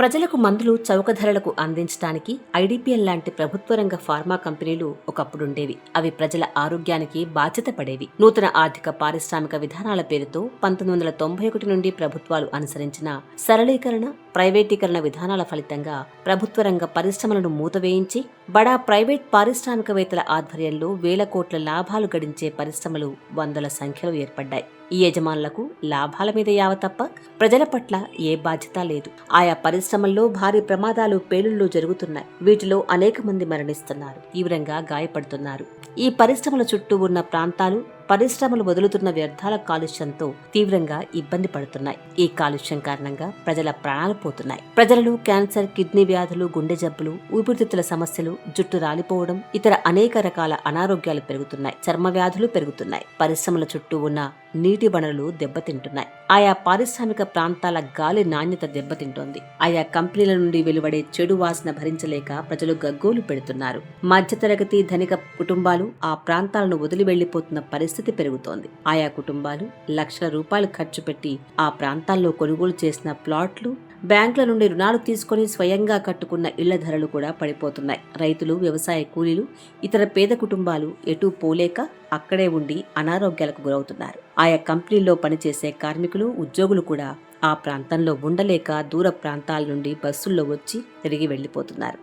ప్రజలకు మందులు చౌక ధరలకు అందించడానికి ఐడిపిఎల్ లాంటి ప్రభుత్వ రంగ ఫార్మా కంపెనీలు ఒకప్పుడుండేవి. అవి ప్రజల ఆరోగ్యానికి బాధ్యత పడేవి. నూతన ఆర్థిక పారిశ్రామిక విధానాల పేరుతో పంతొమ్మిది వందల తొంభై ఒకటి నుండి ప్రభుత్వాలు అనుసరించిన సరళీకరణ ప్రైవేటీకరణ విధానాల ఫలితంగా ప్రభుత్వ రంగ పరిశ్రమలను మూతవేయించి బడా ప్రైవేట్ పారిశ్రామికవేత్తల ఆధ్వర్యంలో వేల కోట్ల లాభాలు గడించే పరిశ్రమలు వందల సంఖ్యలో ఏర్పడ్డాయి. ఈ యజమానులకు లాభాల మీద యావ తప్ప ప్రజల పట్ల ఏ బాధ్యత లేదు. ఆయా పరిశ్రమల్లో భారీ ప్రమాదాలు పేలుళ్ళు జరుగుతున్నాయి. వీటిలో అనేక మంది మరణిస్తున్నారు. తీవ్రంగా గాయపడుతున్నారు. ఈ పరిశ్రమల చుట్టూ ఉన్న ప్రాంతాలు పరిశ్రమలు వదులుతున్న వ్యర్థాల కాలుష్యంతో తీవ్రంగా ఇబ్బంది పడుతున్నాయి. ఈ కాలుష్యం కారణంగా ప్రజల ప్రాణాలు పోతున్నాయి. ప్రజలలో క్యాన్సర్ కిడ్నీ వ్యాధులు గుండె జబ్బులు ఊపిరితిత్తుల సమస్యలు జుట్టు రాలిపోవడం ఇతర అనేక రకాల అనారోగ్యాలు పెరుగుతున్నాయి. చర్మ వ్యాధులు పెరుగుతున్నాయి. పరిశ్రమల చుట్టూ ఉన్న నీటి వనరులు దెబ్బతింటున్నాయి. ఆయా పారిశ్రామిక ప్రాంతాల గాలి నాణ్యత దెబ్బతింటోంది. ఆయా కంపెనీల నుండి వెలువడే చెడు వాసన భరించలేక ప్రజలు గగ్గోలు పెడుతున్నారు. మధ్యతరగతి ధనిక కుటుంబాలు ఆ ప్రాంతాలను వదిలి వెళ్ళిపోతున్న పరిస్థితి పెరుగుతోంది. ఆయా కుటుంబాలు లక్షల రూపాయలు ఖర్చు పెట్టి ఆ ప్రాంతాల్లో కొనుగోలు చేసిన ప్లాట్లు బ్యాంకుల నుండి రుణాలు తీసుకొని స్వయంగా కట్టుకున్న ఇళ్ళ ధరలు కూడా పడిపోతున్నాయి. రైతులు వ్యవసాయ కూలీలు ఇతర పేద కుటుంబాలు ఎటూ పోలేక అక్కడే ఉండి అనారోగ్యాలకు గురవుతున్నారు. ఆయా కంపెనీల్లో పనిచేసే కార్మికులు ఉద్యోగులు కూడా ఆ ప్రాంతంలో ఉండలేక దూర ప్రాంతాల నుండి బస్సుల్లో వచ్చి తిరిగి వెళ్ళిపోతున్నారు